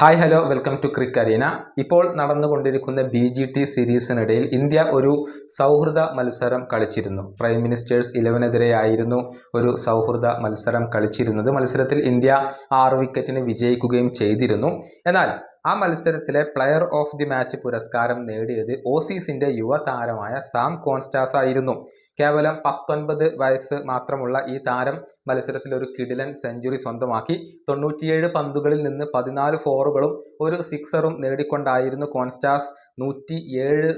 Hi hello welcome to crick arena. ഇപ്പോൾ നടന്നുകൊണ്ടിരിക്കുന്ന B G T സീരീസിനിടയിൽ ഇന്ത്യ ഒരു സൗഹൃദ മത്സരം കളിച്ചിരുന്നു. പ്രൈം മിനിസ്റ്റേഴ്സ് ഇലവനെതിരെയായിരുന്നു ഒരു സൗഹൃദ മത്സരം കളിച്ചിരുന്നത്. മത്സരത്തിൽ ഇന്ത്യ ആറ് വിക്കറ്റിന് വിജയിക്കുകയും ചെയ്തിരുന്നു. എന്നാൽ ആ മത്സരത്തിലെ പ്ലെയർ ഓഫ് ദി മാച്ച് പുരസ്കാരം നേടിയത് ഓസീസിന്റെ യുവതാരമായ സാം കോൺസ്റ്റാസ് ആയിരുന്നു. കേവലം പത്തൊൻപത് വയസ്സ് മാത്രമുള്ള ഈ താരം മത്സരത്തിൽ ഒരു കിടിലൻ സെഞ്ചുറി സ്വന്തമാക്കി. തൊണ്ണൂറ്റിയേഴ് പന്തുകളിൽ നിന്ന് പതിനാല് ഫോറുകളും ഒരു സിക്സറും നേടിക്കൊണ്ടായിരുന്നു കോൺസ്റ്റാസ് നൂറ്റി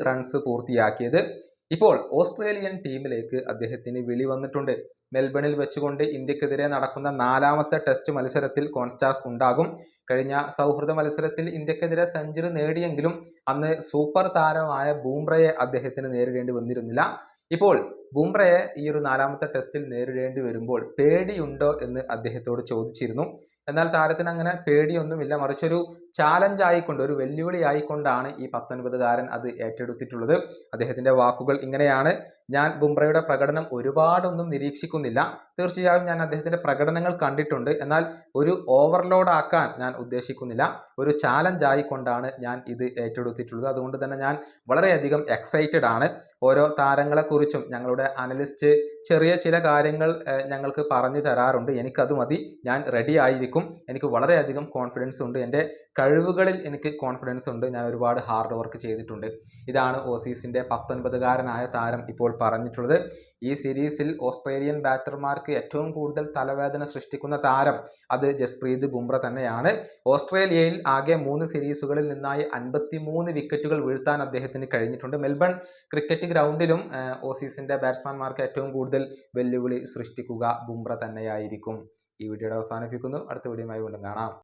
റൺസ് പൂർത്തിയാക്കിയത്. ഇപ്പോൾ ഓസ്ട്രേലിയൻ ടീമിലേക്ക് അദ്ദേഹത്തിന് വിളി വന്നിട്ടുണ്ട്. മെൽബണിൽ വെച്ചുകൊണ്ട് ഇന്ത്യക്കെതിരെ നടക്കുന്ന നാലാമത്തെ ടെസ്റ്റ് മത്സരത്തിൽ കോൺസ്റ്റാസ് ഉണ്ടാകും. കഴിഞ്ഞ സൗഹൃദ മത്സരത്തിൽ ഇന്ത്യക്കെതിരെ സെഞ്ചുറി നേടിയെങ്കിലും അന്ന് സൂപ്പർ താരമായ ബൂംറയെ അദ്ദേഹത്തിന് നേരിടേണ്ടി വന്നിരുന്നില്ല. ഇപ്പോൾ ബുംറയെ ഈ ഒരു നാലാമത്തെ ടെസ്റ്റിൽ നേരിടേണ്ടി വരുമ്പോൾ പേടിയുണ്ടോ എന്ന് അദ്ദേഹത്തോട് ചോദിച്ചിരുന്നു. എന്നാൽ താരത്തിന് അങ്ങനെ പേടിയൊന്നുമില്ല. മറിച്ചൊരു ചാലഞ്ച് ആയിക്കൊണ്ട് ഒരു വെല്ലുവിളി ആയിക്കൊണ്ടാണ് ഈ പത്തൊൻപതുകാരൻ അത് ഏറ്റെടുത്തിട്ടുള്ളത്. അദ്ദേഹത്തിന്റെ വാക്കുകൾ ഇങ്ങനെയാണ്. ഞാൻ ബുംറയുടെ പ്രകടനം ഒരുപാടൊന്നും നിരീക്ഷിക്കുന്നില്ല. തീർച്ചയായും ഞാൻ അദ്ദേഹത്തിന്റെ പ്രകടനങ്ങൾ കണ്ടിട്ടുണ്ട്. എന്നാൽ ഒരു ഓവർലോഡ് ആക്കാൻ ഞാൻ ഉദ്ദേശിക്കുന്നില്ല. ഒരു ചാലഞ്ച് ആയിക്കൊണ്ടാണ് ഞാൻ ഇത് ഏറ്റെടുത്തിട്ടുള്ളത്. അതുകൊണ്ട് തന്നെ ഞാൻ വളരെയധികം എക്സൈറ്റഡ് ആണ്. ഓരോ താരങ്ങളെക്കുറിച്ചും ഞങ്ങളുടെ ഞങ്ങളുടെ അനലിസ്റ്റ് ചെറിയ ചില കാര്യങ്ങൾ ഞങ്ങൾക്ക് പറഞ്ഞു തരാറുണ്ട്. എനിക്കത് മതി. ഞാൻ റെഡി ആയിരിക്കും. എനിക്ക് വളരെയധികം കോൺഫിഡൻസ് ഉണ്ട്. എന്റെ കഴിവുകളിൽ എനിക്ക് കോൺഫിഡൻസ് ഉണ്ട്. ഞാൻ ഒരുപാട് ഹാർഡ് വർക്ക് ചെയ്തിട്ടുണ്ട്. ഇതാണ് ഓസീസിന്റെ പത്തൊൻപതുകാരനായ താരം ഇപ്പോൾ പറഞ്ഞിട്ടുള്ളത്. ഈ സീരീസിൽ ഓസ്ട്രേലിയൻ ബാറ്റർമാർക്ക് ഏറ്റവും കൂടുതൽ തലവേദന സൃഷ്ടിക്കുന്ന താരം അത് ജസ്പ്രീത് ബുംറ തന്നെയാണ്. ഓസ്ട്രേലിയയിൽ ആകെ മൂന്ന് സീരീസുകളിൽ നിന്നായി അൻപത്തി വിക്കറ്റുകൾ വീഴ്ത്താൻ അദ്ദേഹത്തിന് കഴിഞ്ഞിട്ടുണ്ട്. മെൽബൺ ക്രിക്കറ്റ് ഗ്രൗണ്ടിലും ഓസീസിന്റെ ബാറ്റ്സ്മാൻമാർക്ക് ഏറ്റവും കൂടുതൽ വെല്ലുവിളി സൃഷ്ടിക്കുക ബുംറ തന്നെയായിരിക്കും. ഈ വീഡിയോയുടെ അവസാനിപ്പിക്കുന്നു. അടുത്ത വീഡിയോയുമായി വീണ്ടും കാണാം.